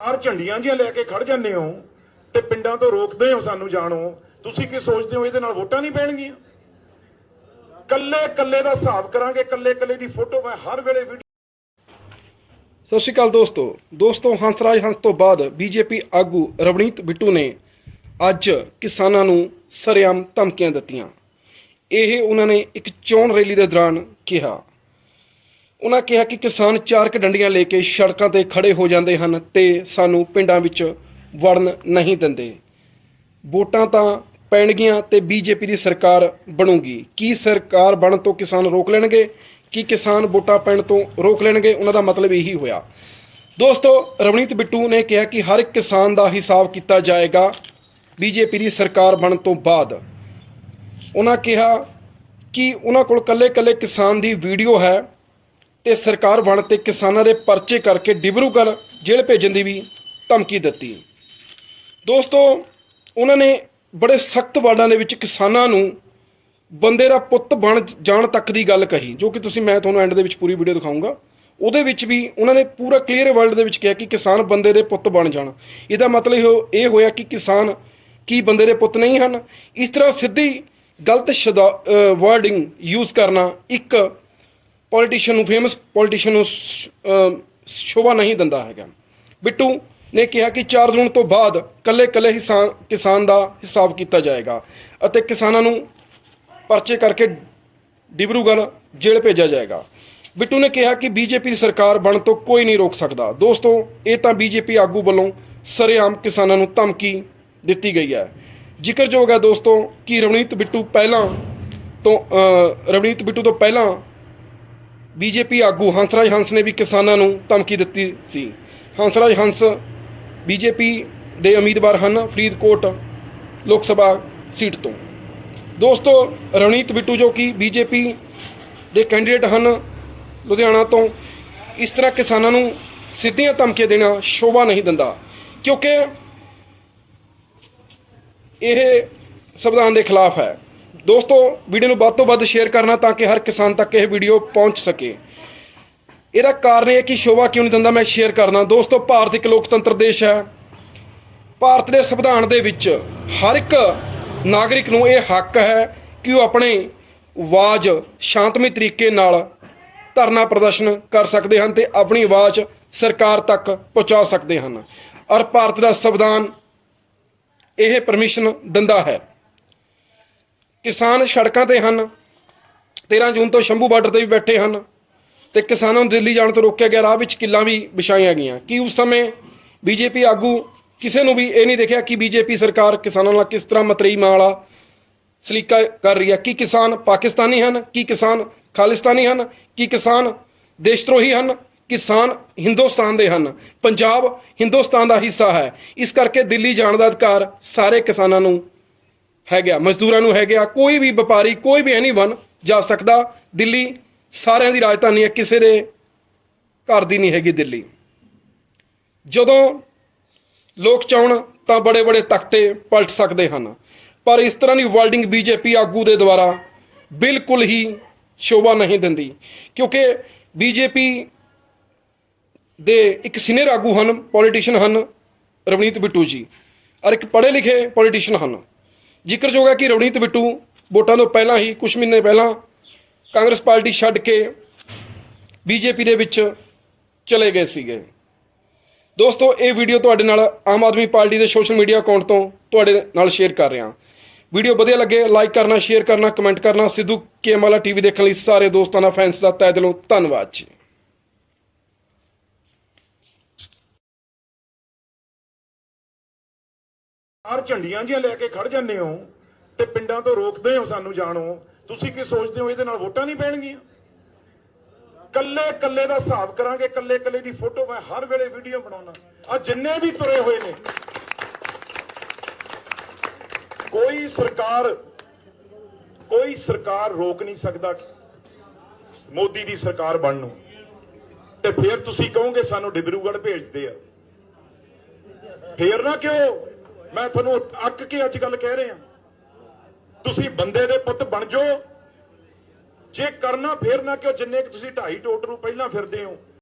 R ਝੰਡੀਆਂ ਜਿਹੀਆਂ ਲੈ ਕੇ ਖੜ ਜਾਂਦੇ ਹੋ ਤੇ ਪਿੰਡਾਂ ਤੋਂ ਰੋਕਦੇ ਹੋ ਸਾਨੂੰ ਜਾਣੋ, ਤੁਸੀਂ ਕੀ ਸੋਚਦੇ ਹੋ ਇਹਦੇ ਨਾਲ ਵੋਟਾਂ ਨਹੀਂ ਪੈਣਗੀਆਂ? ਕੱਲੇ ਕੱਲੇ ਦਾ ਹਿਸਾਬ ਕਰਾਂਗੇ, ਕੱਲੇ ਕੱਲੇ ਦੀ ਫੋਟੋ, ਮੈਂ ਹਰ ਵੇਲੇ ਵੀਡੀਓ ਸਤਿ ਸ਼੍ਰੀ ਅਕਾਲ ਦੋਸਤੋ। ਦੋਸਤੋ, ਹੰਸਰਾਜ ਹੰਸ ਤੋਂ ਬਾਅਦ ਬੀਜੇਪੀ ਆਗੂ ਰਵਨੀਤ ਬਿੱਟੂ ਨੇ ਅੱਜ ਕਿਸਾਨਾਂ ਨੂੰ ਸਰੇਆਮ ਧਮਕੀਆਂ ਦਿੱਤੀਆਂ। ਇਹ ਉਹਨਾਂ ਨੇ ਇੱਕ ਚੋਣ ਰੈਲੀ ਦੇ ਦੌਰਾਨ ਕਿਹਾ। ਉਹਨਾਂ ਕਿਹਾ ਕਿ ਕਿਸਾਨ ਚਾਰ ਕ ਡੰਡੀਆਂ ਲੈ ਕੇ ਸੜਕਾਂ ਤੇ ਖੜੇ ਹੋ ਜਾਂਦੇ ਹਨ ਤੇ ਸਾਨੂੰ ਪਿੰਡਾਂ ਵਿੱਚ ਵੜਨ ਨਹੀਂ ਦਿੰਦੇ। ਵੋਟਾਂ ਤਾਂ ਪੈਣਗੀਆਂ ਤੇ ਬੀਜੇਪੀ ਦੀ ਸਰਕਾਰ ਬਣੂਗੀ। ਕੀ ਸਰਕਾਰ ਬਣ ਤੋਂ ਕਿਸਾਨ ਰੋਕ ਲੈਣਗੇ? ਕੀ ਕਿਸਾਨ ਵੋਟਾਂ ਪੈਣ ਤੋਂ ਰੋਕ ਲੈਣਗੇ? ਉਹਨਾਂ ਦਾ ਮਤਲਬ ਇਹੀ ਹੋਇਆ। ਦੋਸਤੋ, ਰਵਨੀਤ ਬਿੱਟੂ ਨੇ ਕਿਹਾ ਕਿ ਹਰ ਇੱਕ ਕਿਸਾਨ ਦਾ ਹਿਸਾਬ ਕੀਤਾ ਜਾਏਗਾ ਬੀਜੇਪੀ ਦੀ ਸਰਕਾਰ ਬਣਨ ਤੋਂ ਬਾਅਦ। ਉਹਨਾਂ ਕਿਹਾ ਕਿ ਉਹਨਾਂ ਕੋਲ ਕੱਲੇ-ਕੱਲੇ ਕਿਸਾਨ ਦੀ ਵੀਡੀਓ ਹੈ। ਤੇ ਸਰਕਾਰ ਬਣ ਤੇ ਕਿਸਾਨਾਂ ਦੇ ਪਰਚੇ ਕਰਕੇ ਡਿਬਰੂਗੜ੍ਹ ਜੇਲ੍ਹ ਭੇਜਣ ਦੀ ਵੀ ਧਮਕੀ ਦਿੱਤੀ। ਦੋਸਤੋ, ਉਹਨਾਂ ਨੇ ਬੜੇ ਸਖਤ ਵਰਡਾਂ ਦੇ ਵਿੱਚ ਕਿਸਾਨਾਂ ਨੂੰ ਬੰਦੇ ਦਾ ਪੁੱਤ ਬਣ ਜਾਣ ਤੱਕ ਦੀ ਗੱਲ ਕਹੀ, ਜੋ ਕਿ ਤੁਸੀਂ ਮੈਂ ਤੁਹਾਨੂੰ ਐਂਡ ਦੇ ਵਿੱਚ ਪੂਰੀ ਵੀਡੀਓ ਦਿਖਾਊਂਗਾ। ਉਹਦੇ ਵਿੱਚ ਵੀ ਉਹਨਾਂ ਨੇ ਪੂਰਾ ਕਲੀਅਰ ਵਰਲਡ ਦੇ ਵਿੱਚ ਕਿਹਾ ਕਿ ਕਿਸਾਨ ਬੰਦੇ ਦੇ ਪੁੱਤ ਬਣ ਜਾਣ। ਇਹਦਾ ਮਤਲਬ ਇਹ ਹੋਇਆ ਕਿ ਕਿਸਾਨ ਕੀ ਬੰਦੇ ਦੇ ਪੁੱਤ ਨਹੀਂ ਹਨ। ਇਸ ਤਰ੍ਹਾਂ ਸਿੱਧੀ ਗਲਤ ਵਰਡਿੰਗ ਯੂਜ਼ ਕਰਨਾ ਇੱਕ ਪੋਲੀਟੀਸ਼ੀਅਨ ਨੂੰ ਫੇਮਸ ਪੋਲੀਟੀਸ਼ੀਅਨ ਨੂੰ ਸ਼ੋਭਾ ਨਹੀਂ ਦਿੰਦਾ ਹੈਗਾ। ਬਿੱਟੂ ਨੇ ਕਿਹਾ ਕਿ 4 ਜੂਨ ਤੋਂ ਬਾਅਦ ਕੱਲੇ-ਕੱਲੇ ਹਿਸਾਨ ਕਿਸਾਨ ਦਾ ਹਿਸਾਬ ਕੀਤਾ ਜਾਏਗਾ ਅਤੇ ਕਿਸਾਨਾਂ ਨੂੰ ਪਰਚੇ ਕਰਕੇ ਡਿਬਰੂਗੜ੍ਹ ਜੇਲ੍ਹ ਭੇਜਿਆ ਜਾਏਗਾ। ਬਿੱਟੂ ਨੇ ਕਿਹਾ ਕਿ ਬੀਜੇਪੀ ਦੀ ਸਰਕਾਰ ਬਣ ਤੋਂ ਕੋਈ ਨਹੀਂ ਰੋਕ ਸਕਦਾ। ਦੋਸਤੋ, ਇਹ ਤਾਂ ਬੀਜੇਪੀ ਆਗੂ ਵੱਲੋਂ ਸਰੇਆਮ ਕਿਸਾਨਾਂ ਨੂੰ ਧਮਕੀ ਦਿੱਤੀ ਗਈ ਹੈ। ਜ਼ਿਕਰਯੋਗ ਹੈ ਦੋਸਤੋ ਕਿ ਰਵਨੀਤ ਬਿੱਟੂ ਪਹਿਲਾਂ ਤੋਂ ਰਵਨੀਤ ਬਿੱਟੂ ਤੋਂ ਪਹਿਲਾਂ ਬੀਜੇਪੀ ਆਗੂ ਹੰਸਰਾਜ ਹੰਸ ਨੇ ਵੀ ਕਿਸਾਨਾਂ ਨੂੰ ਧਮਕੀ ਦਿੱਤੀ ਸੀ। ਹੰਸਰਾਜ ਹੰਸ ਬੀਜੇਪੀ ਦੇ ਉਮੀਦਵਾਰ ਹਨ ਫਰੀਦਕੋਟ ਲੋਕ ਸਭਾ ਸੀਟ ਤੋਂ। ਦੋਸਤੋ ਰਵਨੀਤ ਬਿੱਟੂ ਜੋ ਕਿ ਬੀਜੇਪੀ ਦੇ ਕੈਂਡੀਡੇਟ ਹਨ ਲੁਧਿਆਣਾ ਤੋਂ, ਇਸ ਤਰ੍ਹਾਂ ਕਿਸਾਨਾਂ ਨੂੰ ਸਿੱਧੀਆਂ ਧਮਕੀਆਂ ਦੇਣਾ ਸ਼ੋਭਾ ਨਹੀਂ ਦਿੰਦਾ, ਕਿਉਂਕਿ ਇਹ ਸੰਵਿਧਾਨ ਦੇ ਖਿਲਾਫ ਹੈ। ਦੋਸਤੋ ਵੀਡੀਓ ਨੂੰ ਵੱਧ ਤੋਂ ਵੱਧ ਸ਼ੇਅਰ ਕਰਨਾ ਤਾਂ ਕਿ ਹਰ ਕਿਸਾਨ ਤੱਕ ਇਹ ਵੀਡੀਓ ਪਹੁੰਚ ਸਕੇ। ਇਹਦਾ ਕਾਰਨ ਇਹ ਕਿ ਸ਼ੋਭਾ ਕਿਉਂ ਨਹੀਂ ਦਿੰਦਾ, ਮੈਂ ਸ਼ੇਅਰ ਕਰਨਾ। ਦੋਸਤੋ, ਭਾਰਤ ਇੱਕ ਲੋਕਤੰਤਰ ਦੇਸ਼ ਹੈ। ਭਾਰਤ ਦੇ ਸੰਵਿਧਾਨ ਦੇ ਵਿੱਚ ਹਰ ਇੱਕ ਨਾਗਰਿਕ ਨੂੰ ਇਹ ਹੱਕ ਹੈ ਕਿ ਉਹ ਆਪਣੇ ਆਵਾਜ਼ ਸ਼ਾਂਤਮਈ ਤਰੀਕੇ ਨਾਲ ਧਰਨਾ ਪ੍ਰਦਰਸ਼ਨ ਕਰ ਸਕਦੇ ਹਨ ਤੇ ਆਪਣੀ ਆਵਾਜ਼ ਸਰਕਾਰ ਤੱਕ ਪਹੁੰਚਾ ਸਕਦੇ ਹਨ। ਔਰ ਭਾਰਤ ਦਾ ਸੰਵਿਧਾਨ ਇਹ ਪਰਮਿਸ਼ਨ ਦਿੰਦਾ ਹੈ। ਕਿਸਾਨ ਸੜਕਾਂ ਤੇ ਹਨ। 13 ਜੂਨ ਤੋਂ ਸ਼ੰਭੂ ਬਾਰਡਰ ਤੇ ਵੀ ਬੈਠੇ ਹਨ ਤੇ ਕਿਸਾਨਾਂ ਨੂੰ ਦਿੱਲੀ ਜਾਣ ਤੋਂ ਰੋਕਿਆ ਗਿਆ। ਰਾਹ ਵਿੱਚ ਕਿੱਲਾਂ ਵੀ ਵਿਛਾਈਆਂ ਗਈਆਂ। ਕਿ ਉਸ ਸਮੇਂ ਬੀਜੇਪੀ ਆਗੂ ਕਿਸੇ ਨੂੰ ਵੀ ਇਹ ਨਹੀਂ ਦੇਖਿਆ ਕਿ ਬੀਜੇਪੀ ਸਰਕਾਰ ਕਿਸਾਨਾਂ ਨਾਲ ਕਿਸ ਤਰ੍ਹਾਂ ਮਤਰੇਈ ਮਾਲਾ ਸਲੀਕਾ ਕਰ ਰਹੀ ਹੈ? ਕੀ ਕਿਸਾਨ ਪਾਕਿਸਤਾਨੀ ਹਨ? ਕੀ ਕਿਸਾਨ ਖਾਲਿਸਤਾਨੀ ਹਨ? ਕੀ ਕਿਸਾਨ ਦੇਸ਼ਦਰੋਹੀ ਹਨ? ਕਿਸਾਨ ਹਿੰਦੁਸਤਾਨ ਦੇ ਹਨ। ਪੰਜਾਬ ਹਿੰਦੁਸਤਾਨ ਦਾ ਹਿੱਸਾ ਹੈ। ਇਸ ਕਰਕੇ ਦਿੱਲੀ ਜਾਣ ਦਾ ਅਧਿਕਾਰ ਸਾਰੇ ਕਿਸਾਨਾਂ ਨੂੰ ਹੈਗਾ, ਮਜ਼ਦੂਰਾਂ ਨੂੰ ਹੈਗਾ, ਕੋਈ ਵੀ ਵਪਾਰੀ, ਕੋਈ ਵੀ ਐਨੀਵਨ ਜਾ ਸਕਦਾ, ਦਿੱਲੀ ਸਾਰਿਆਂ ਦੀ ਰਾਜਧਾਨੀ ਹੈ, ਕਿਸੇ ਦੇ ਘਰ ਦੀ ਨਹੀਂ ਹੈਗੀ ਦਿੱਲੀ। ਜਦੋਂ ਲੋਕ ਚਾਹਣ ਤਾਂ ਬੜੇ ਬੜੇ ਤਖਤੇ ਪਲਟ ਸਕਦੇ ਹਨ, ਪਰ ਇਸ ਤਰ੍ਹਾਂ ਦੀ ਵਰਲਡਿੰਗ ਬੀਜੇਪੀ ਆਗੂ ਦੇ ਦੁਆਰਾ ਬਿਲਕੁਲ ਹੀ ਸ਼ੋਭਾ ਨਹੀਂ ਦਿੰਦੀ, ਕਿਉਂਕਿ ਬੀਜੇਪੀ ਦੇ ਇੱਕ ਸੀਨੀਅਰ ਆਗੂ ਹਨ ਪੋਲੀਟੀਸ਼ੀਅਨ ਹਨ, ਰਵਨੀਤ ਬਿੱਟੂ ਜੀ, ਔਰ ਇੱਕ ਪੜ੍ਹੇ ਲਿਖੇ ਪੋਲੀਟੀਸ਼ੀਅਨ ਹਨ। ਜ਼ਿਕਰਯੋਗ ਹੈ ਕਿ ਰਵਨੀਤ ਬਿੱਟੂ ਵੋਟਾਂ ਤੋਂ ਪਹਿਲਾਂ ਹੀ ਕੁਝ ਮਹੀਨੇ ਪਹਿਲਾਂ ਕਾਂਗਰਸ ਪਾਰਟੀ ਛੱਡ ਕੇ ਬੀਜੇਪੀ ਦੇ ਵਿੱਚ ਚਲੇ ਗਏ ਸੀਗੇ। ਦੋਸਤੋ, ਇਹ ਵੀਡੀਓ ਤੁਹਾਡੇ ਨਾਲ ਆਮ ਆਦਮੀ ਪਾਰਟੀ ਦੇ ਸੋਸ਼ਲ ਮੀਡੀਆ ਅਕਾਊਂਟ ਤੋਂ ਤੁਹਾਡੇ ਨਾਲ ਸ਼ੇਅਰ ਕਰ ਰਿਹਾ। ਵੀਡੀਓ ਵਧੀਆ ਲੱਗੇ, ਲਾਈਕ ਕਰਨਾ, ਸ਼ੇਅਰ ਕਰਨਾ, ਕਮੈਂਟ ਕਰਨਾ। ਸਿੱਧੂ ਕੇਮਾਲਾ ਟੀਵੀ ਦੇਖਣ ਲਈ ਸਾਰੇ ਦੋਸਤਾਂ ਦਾ, ਫੈਨਸ ਦਾ ਤਹਿ ਦਿਲੋਂ ਧੰਨਵਾਦ ਜੀ। ਆਰ ਝੰਡੀਆਂ ਜਿਹੀਆਂ ਲੈ ਕੇ ਖੜ ਜਾਂਦੇ ਹੋ ਤੇ ਪਿੰਡਾਂ ਤੋਂ ਰੋਕਦੇ ਹੋ ਸਾਨੂੰ ਜਾਣੋ, ਤੁਸੀਂ ਕੀ ਸੋਚਦੇ ਹੋ ਇਹਦੇ ਨਾਲ ਵੋਟਾਂ ਨਹੀਂ ਪੈਣਗੀਆਂ? ਕੱਲੇ ਕੱਲੇ ਦਾ ਹਿਸਾਬ ਕਰਾਂਗੇ, ਕੱਲੇ ਕੱਲੇ ਦੀ ਫੋਟੋ ਮੈਂ ਹਰ ਵੇਲੇ ਵੀਡੀਓ ਬਣਾਉਣਾ ਆ ਜਿੰਨੇ ਵੀ ਤੁਰੇ ਹੋਏ ਨੇ, ਕੋਈ ਸਰਕਾਰ ਕੋਈ ਸਰਕਾਰ ਰੋਕ ਨਹੀਂ ਸਕਦਾ ਮੋਦੀ ਦੀ ਸਰਕਾਰ ਬਣ ਨੂੰ ਤੇ ਫਿਰ ਤੁਸੀਂ ਕਹੋਗੇ ਸਾਨੂੰ ਡਿਬਰੂਗੜ੍ਹ ਭੇਜਦੇ ਆ। ਫੇਰ ਨਾ ਕਿਉਂ? ਮੈਂ ਤੁਹਾਨੂੰ ਅੱਕ ਕੇ ਅੱਜ ਗੱਲ ਕਹਿ ਰਿਹਾ। ਤੁਸੀਂ ਬੰਦੇ ਦੇ ਪੁੱਤ ਬਣ ਜਾਓ। ਜੇ ਕਰਨਾ ਫੇਰ ਨਾ ਕਿਉਂ? ਜਿੰਨੇ ਕਿ ਤੁਸੀਂ ਢਾਈ ਟੋਟ ਨੂੰ ਪਹਿਲਾਂ ਫਿਰਦੇ ਹੋ।